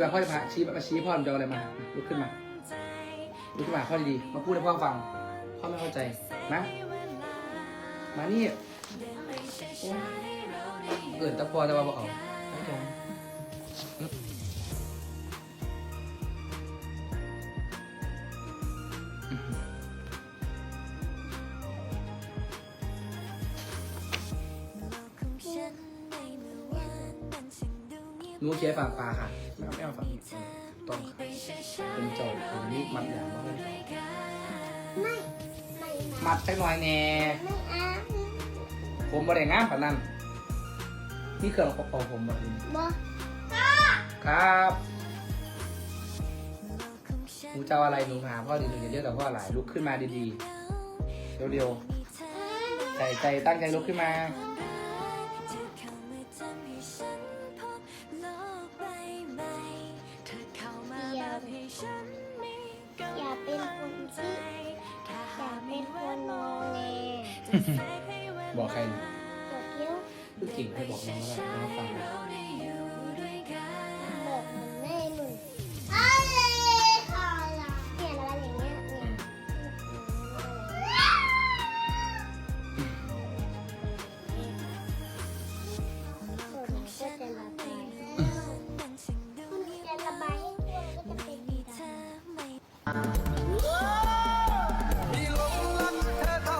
หนูมาหาพ่อดีๆมาพ่อจะพาชี้มาชี้พ่อหนูจะเอาอะไรมาลุกขึ้นมาลุกขึ้นมาหาพ่อดีๆมาพูดให้พ่อฟังพ่อไม่เข้าใจนะมานี่โอ๊ยเอื่นแตะพอแต่ว่าบอกเอาไม่จงหนูเคลียร์ฝั่งปลาค่ะไม่เอาฝั่งนี้ถูกต้องค่ะเป็นโจทย์ผมนี่มัดอย่างว่าไม่ไม่ไม่มัดสักหน่อยแน่ไม่เอาผมบริงามปานนั้นนี่เครื่องประกอบผมบริบอครับหนูจะอาอะไรหนูหาพ่อดีหนูอย่าเรียกแต่พ่อหลายลุกขึ้นมาดีๆ เร็วๆใจใจตั้งใจลุกขึ้นมา ที่อย่าเป็นคนงอแงบอกใครหนูเดี๋ยวเกี้ยว พูดจริงให้บอกน้องก็ได้น้องฟังนะ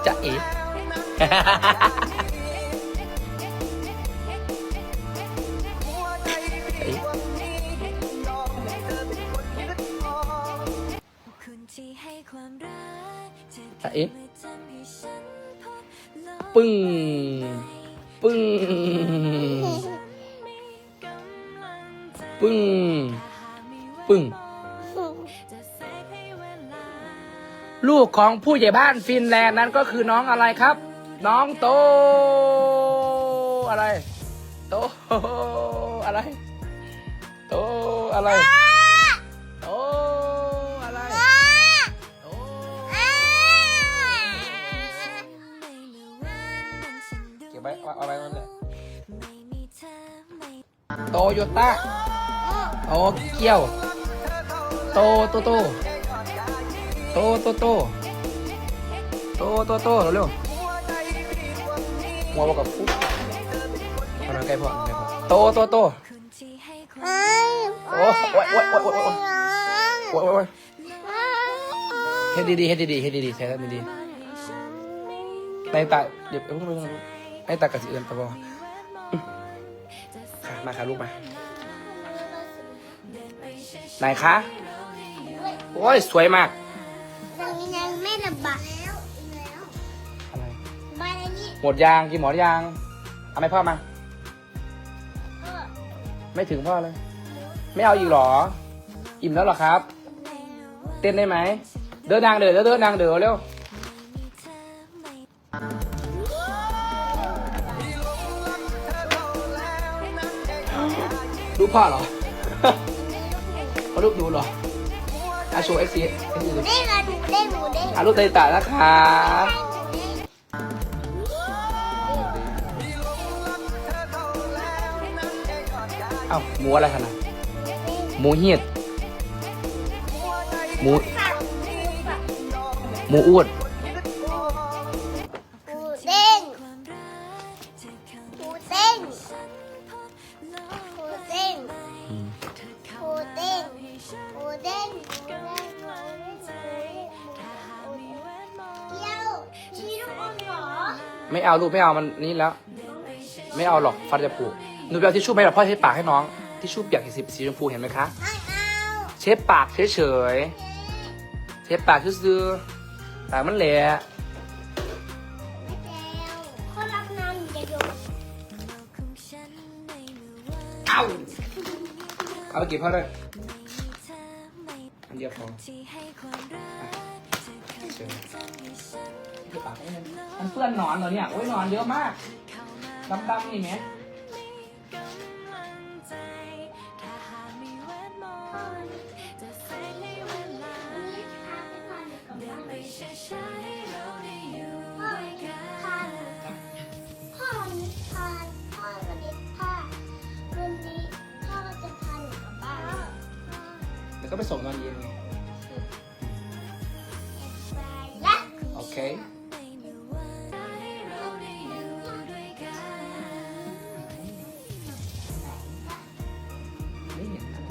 จะเอ๋เอ๋ จะเอ๋ปึ้ง ปึ้ง กของผู้ใหญ่บ้านฟินแลนด์นั้นก็คือน้องอะไรครับ น้องโต อะไร โตอะไร โตอะไรโตอะไรโตเก็บไว้เอาไว้นั่นแหละโตโยต้าโตเกียว โตโตโต โตโตโต โตโตโตเร็วๆมัวบอกกับปุ๊บเอาหน่อยใกล้พอใกล้พอโตโตโตโอ้ยโอ้ยโอ้ยโอ้ยโอ้ยโอ้ยโอ้ยโอ้ยโอ้ยเฮ็ดดีๆเฮ็ดดีๆเฮ็ดดีๆใช้ดีๆในตาเดี๋ยวเพิ่งไปในตากับสีอื่นตะบอค่ะมาค่ะลูกมาไหนคะ โอ้ย สวยมากตรงนี้ยังไม่ระบาย หมดยางกินหมดยางเอาไหมพ่อมาเออไม่ถึงพ่อเลย ไม่เอาอีกเหรอ อิ่มแล้วเหรอครับ เต้นได้ไหม เดินนางเดือเดินเดินนางเดือเร็วรูปพ่อเหรอเขารูปดูเหรออาโชว์เอ็กซีเอ็กซีเด้งอะดูเด้งหมูเด้งอารูปเตยตานะคะ เอ้าหมูอะไรขนาดหมูเหียดหมูหมูอูดหมูเด้งหมูเด้งหมูเด้งหมูเด้งหมูเด้งหมูเด้งหมูเด้งเกี้ยวชี้ลูกอมเหรอไม่เอาลูกไม่เอามันนี่แล้ว ไม่เอาหรอกฟันจะผุ หนูไปเอาทิชชู่ไหมล่ะพ่อเช็ดปากให้น้องทิชชู่เปียกสีสีชมพูเห็นไหมคะไม่เอาเช็ดปากเฉยๆเช็ดปากซื่อๆปากมันแหละไม่แล้วเขารับน้ำอย่าโยนเอาเอาไปกี่พ่อเลยอันเดียวพอเชิญเช็ดปากให้มันมันเปื้อนหนอนเหรอเนี่ยโอ้ยหนอนเยอะมากดำๆนี่ไหม ก็ไปส่งตอนเย็นไงและโอเคไม่เห็นนะ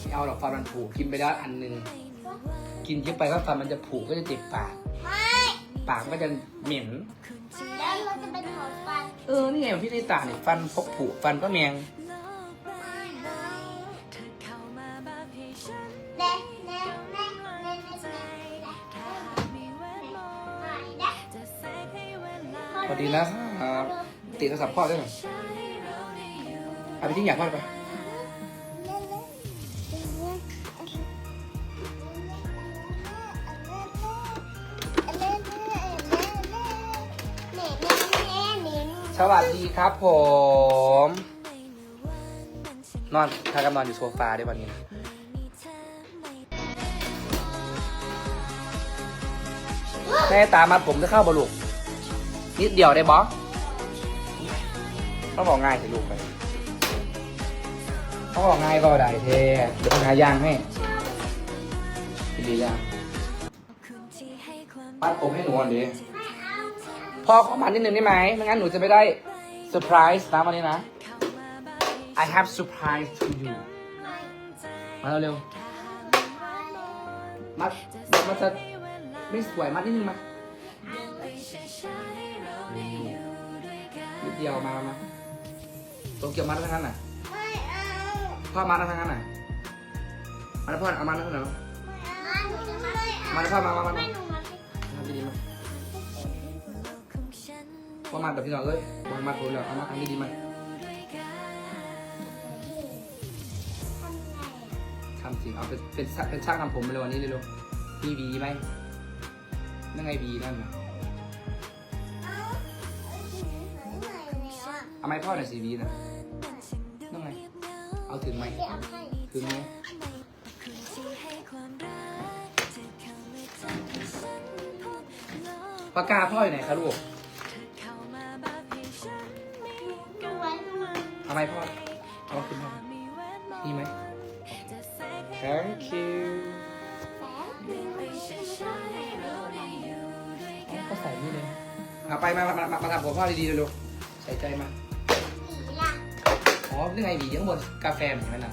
ไม่เอาหรอกฟันมันผุกินไปแล้วอันหนึงกินเยอะไปก็ฟันมันจะผุก็จะเจ็บปาก ไม่ ปากมันก็จะเหม็นแล้ เออ นี่ไงพี่ลิตาเนี่ยฟันพกผูฟันก็แมงสวัสดีนะครับติดโทรศัพท์พ่อได้ไหมเอาไปทิ้งอยากวาดไป สวัสดีครับผม นอนทากันนอนอยู่โซฟาด้วยวันนี้ แม่ตามมาผมจะเข้าบลูกนิดเดียวได้บอสต้องบอกง่ายสิลูกไปต้องบอกง่ายก็ได้เทเดี๋ยวหายางให้ดียางปัดผมให้หนูก่อนดี พ่อข้อมานิดนึงได้ไหมไม่งั้นหนูจะไม่ได้เซอร์ไพรส์นะวันนี้นะ I have surprise to you มาเร็วๆมัดมันจะไม่สวยมัดนิดนึงมานิดเดียวมามามาตัวเกี่ยวมัดทั้งนั้นน่ะพ่อมัดทั้งนั้นน่ะมาแล้วพ่อเอามัดทั้งนั้นเหรอมาแล้วพ่อมามามามาทำดีๆมา พ่อมัดแบบพี่น้องเอ้ยมามัดผมแล้วเอามาทำดีๆมาทำจริงเอาเป็นเป็นช่างเป็นช่างทำผมไปเลยวันนี้เลยลูกมีวีไหมนั่นไงวีนั่นน่ะเอาไม้พ่อหน่อยสิวีนะนั่นไงเอาถึงไหมถึงไหมปากกาพ่ออยู่ไหนคะลูก อาไมพ่อเอาขึ้นมามีไหม Thank you ก็ใส่นี่เลยเอาไปมามามามาทำผมพ่อดีๆเลยลูกใส่ใจมาอ๋อนี่ไงหวีข้างบนกาแฟเหมือนกันนะ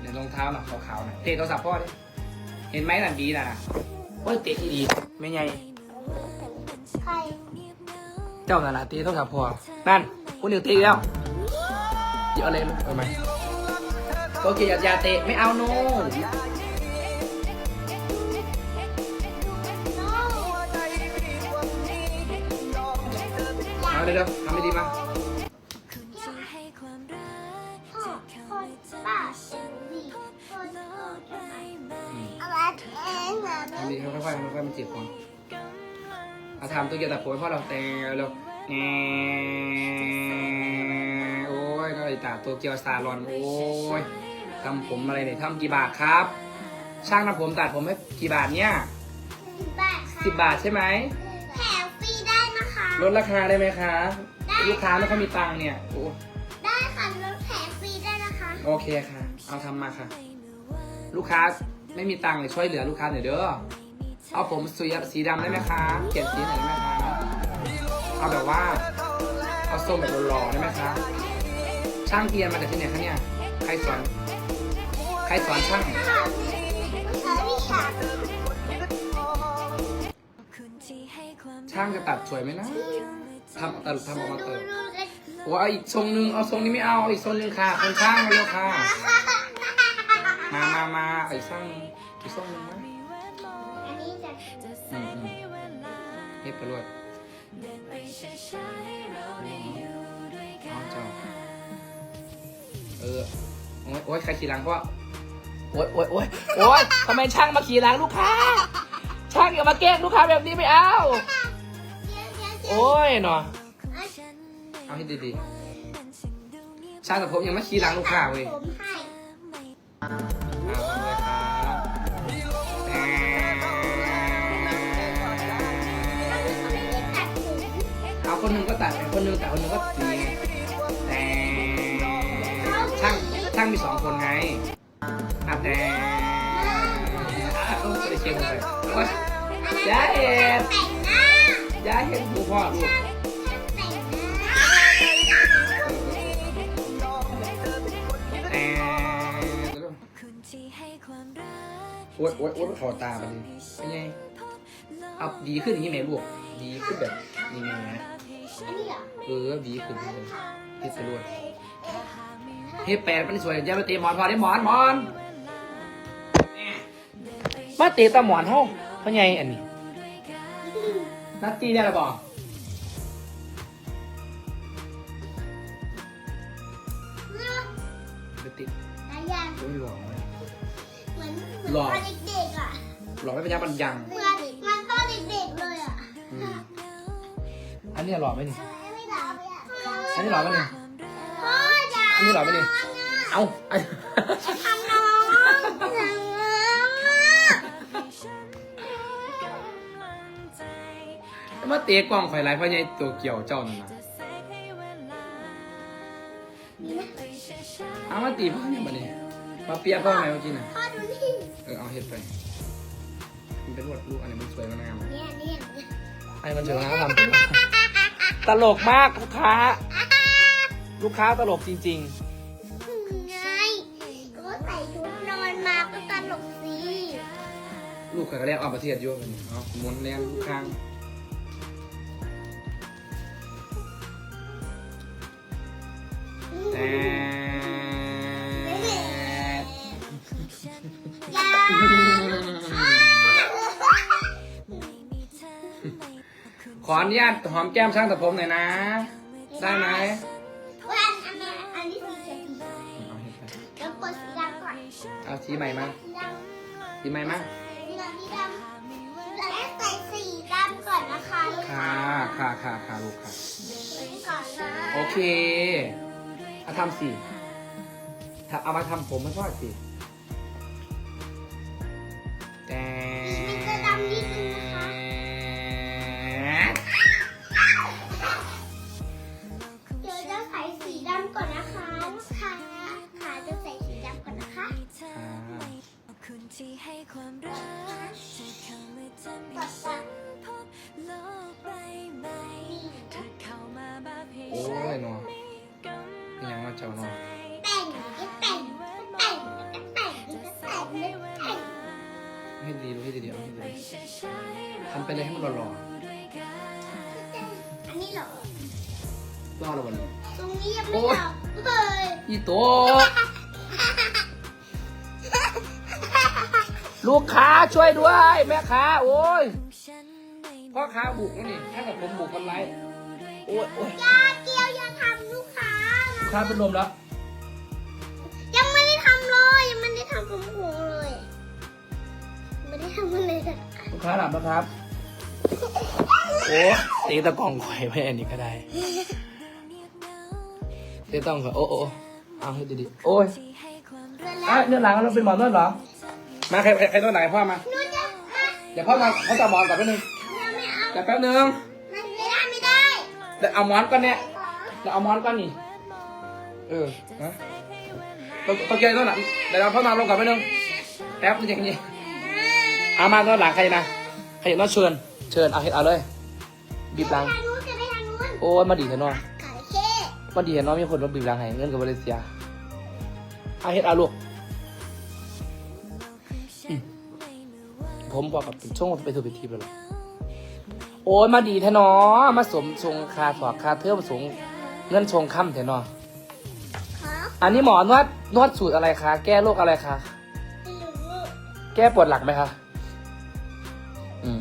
เดี๋ยวรองเท้าน่ะขาวๆน่ะเตะโทรศัพท์พ่อดิเห็นไหมนั่นดีน่ะโอ้ยเตะที่ดีไม่ไงเจ้าน่ะนะเตะโทรศัพท์พ่อนั่นคุณหนึ่งเตะอีแล้ว เดี๋ยวอะไรลูกเอาไหมโอเคอย่าอย่าเตะไม่เอาโน่เอาเร็วๆทำให้ดีมาพ่อพ่อป้าสีพ่ออะไรเองนะทำดีค่อยๆค่อยๆมันเจ็บก่อนเอาทำตัวเกียร์ตัดผมให้พ่อเราแต่เร็วแงโอ้ยนาฬิตาตัวเกียวซาลอน โอ้ยทำผมอะไรเนี่ยทำกี่บาทครับ ช่างทำผมตัดผมให้กี่บาทเนี่ยบาทค่ะสิบบาทใช่ไหมแถมฟรีได้นะคะ ลดราคาได้ไหมคะ ได้ ลูกค้าไม่ค่อยมีตังค์เนี่ยโอ้ได้ค่ะลดแถมฟรีได้นะคะโอเคค่ะ เอาทำมาค่ะ ลูกค้าไม่มีตังค์เลยช่วยเหลือลูกค้าหน่อยเด้อเอาผมสีสีดำได้ไหมคะเปลี่ยนสีหน่อยได้ไหมคะเอาแบบว่าเอาทรงแบบหล่อๆได้ไหมคะ ช่างเทียนมาจากที่ไหนคะเนี่ย ใครสอน ใครสอนช่างค่ะใช้วิชาช่างจะตัดสวยไหมนะทำตัดทำออกมาเติมดูเลยโอ้เอาอีกทรงหนึงเอาทรงนี้ไม่เอาอีกทรงหนึงค่ะคนช่างมาเร็วค่ะ มามามาอีกช่างอีกทรงหนึงนะอันนี้จะอืมอืมเฮ็ดไปรวดเอาเจ้า เออโอ้ยโอ้ยใครขี่หลังพ่อโอ้ยโอ้ยโอ้ยโอ้ยทำไมช่างมาขี่หลังลูกค้า ช่างอย่ามาแกล้งลูกค้าแบบนี้ไม่เอา โอ้ยหนอเอาเอาให้ดีๆช่างแต่ผมยังไม่ขี่หลังลูกค้าเว้ยเอาคนหนึ่งก็ตัด คนหนึ่งแต่คนหนึ่งก็ดีไง มีสองคนไงอะแต่อะเออไปเชียร์กันไปโอ๊ยย้าเอ็ดแต่งหน้าย้าเห็นดูพ่อลูกแต่งหน้าแต่โอ๊ยโอ๊ยโอ๊ยขอตามันดิเป็นไงเอาดีขึ้นอย่างนี้ไหมลูกดีขึ้นแบบนี้ไหมนะอันนี้เหรอเออดีขึ้นเลยเฮ็ดสรวด เฮ็ดแปดมันสวยอย่ามาเตะหมอนพอได้หมอนหมอนมาเตะตาหมอนเฮาเพราะไงอันนี้ นัดตีได้หรือเปล่าไปติดตายยังไม่หลอกเลยเหมือนเหมือนหรตออนเด็กๆอะหลอกไม่เป็นยังมันยังเหมือนมันตอนเด็กๆเลยอะอืมอันนี้หลอกไหมนี่ไม่ด่าไปอะอันนี้หลอกไหมนี่พ่ อจ๋าอันนี้หลอกไหมนี่เอาอันทำน้องทำน้องมาเตะกล้องข่อยไรเพราะไงตัวเกี่ยวเจ้านั่นนะเอามาตีพ่อเนี่ยมาเนี่ยมาเปียกพ่อไหมเมื่อกี้น่ะพ่อดูนี่เออเอาเห็ดไปมันเป็นรวดลูกอันนี้มันสวยมันงามเนี่ยเนี่ยเนี่ยไอ้มันเฉยนะทำตลกมากลูกค้า ลูกค้าตลกจริง ไงก็ใส่ชุดนอนมาก็ตลกสิๆ ลูกข่อยก็เรียกออกประเทศอยู่มันเอาม้วนแรงลูกค้างแต่ยาขออนุญาตหอมแก้มช่างตัดผมหน่อยนะ ได้ไหม ชี้ใหม่มาชี้ใหม่มาใส่สีดำก่อนนะคะลูกค่ะค่ะค่ะค่ะลูกค่ะ ก่อนนะโอเคเอาทำสิ เอามาทำผมไม่พ่อสิ ปัดปัดโอ้ยหนอเป็นยังว่าเจ้ามาบับให้ฉันอแต่งก็แต่งแต่งก็แต่งแต่งก็แต่งให้ดีดูให้ดีเดียวให้ดีทำไปเลยให้มันหล่ออันนี้หรอๆรอเราวันนี้ตรงนี้ยังไม่หลับเลยอีโต ลูกค้าช่วยด้วย แม่ค้า โอ้ยพ่อค้าบุกแล้วนี่ถ้าเกิดผมบุกคนไรโอ้ยโอ้ยอยาเกียวอย่าทำลูกค้าลูกค้าเป็นลมแล้ว ยังไม่ได้ทำเลยยังไม่ได้ทำผมหัวเลยไม่ได้ทำอะไรเลยลูกค้าหลับแล้วครับ โอ้เตะตะกล่องข่อยไว้อันนี้ก็ได้เตะต้องข่อยโอ้โอ้เอาให้ดีๆโอ้ยเงินอะแล้วเนื้อหลังเราเป็นหมอนนวดเหรอ มาใครใครใครนวดหลังให้พ่อมา หนูจะมาเดี๋ยวพ่อมาเขาจะเอาหมอนก่อนแป๊บนึงไม่เอาเดี๋ยวแป๊บนึงมันไม่ได้ไม่ได้เดี๋ยวเอาหมอนก่อนเนี่ยเดี๋ยวเอาหมอนก่อนนี่ เออฮะตัวตัวเกียร์ตัวหนักเดี๋ยวเราพ่อมาลงก่อนแป๊บนึงแป๊บนึงอย่างนี้เอามานวดหลังใครนะใครอยากนวดเชิญ เชิญเอาเห็ดเอาเลย บีบหลัง ทางนู้นจะไปทางนู้นโอ้ยมาดีเถอะเนาะขายเคมาดีเถอะเนาะมีคนมาบีบหลังให้เงินกับบริษัทเอาเห็ดเอาลูก ผมบอกกับช่วงไปถูกไปทีไปแล้วโอ้ยมาดีแท้เนาะมาสมทรงคาถอดคาเทอมสงเงินชงค่ำแท้เนาะขออันนี้หมอนวดนวดสูตรอะไรคะ แก้โรคอะไรคะไม่รู้แก้ปวดหลังไหมคะ อื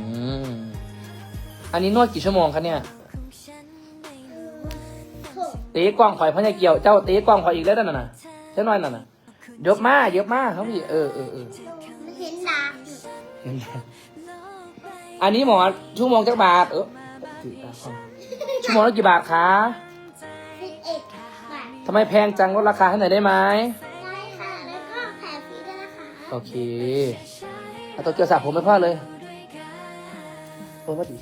ม อันนี้นวดกี่ชั่วโมงคะเนี่ยโถตีกล้องข่อยพญาเกี่ยว เจ้าตีกล้องข่อยอีกแล้วนั่นน่ะเจ้าน้อยนั่นน่ะเยอะมากเยอะมากเขาพี่ เออเออเออ อันนี้หมอชั่วโมงจักบาทเออชั่วโมงละกี่บาทคะสิบเอ็ดบาททำไมแพงจังลดราคาให้หน่อยได้ไหมได้ค่ะ แล้วก็แถมฟรีด้วยนะคะโอเคเอาตัวเกียวสระผมไปพ่อเลยโอ้พอดี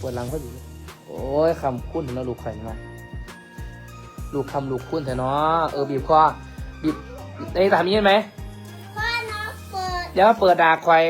ปวดหลังพอดีโอ้ยคำคุ้นเนาะลูกไข่มาลูกคำลูกคุ้นเถอะเนาะเออบีบคอบีบไอ้ยทำอยังนี้ไหมพ่อน้องเปิดเดี๋ยวมาเปิดดากควาย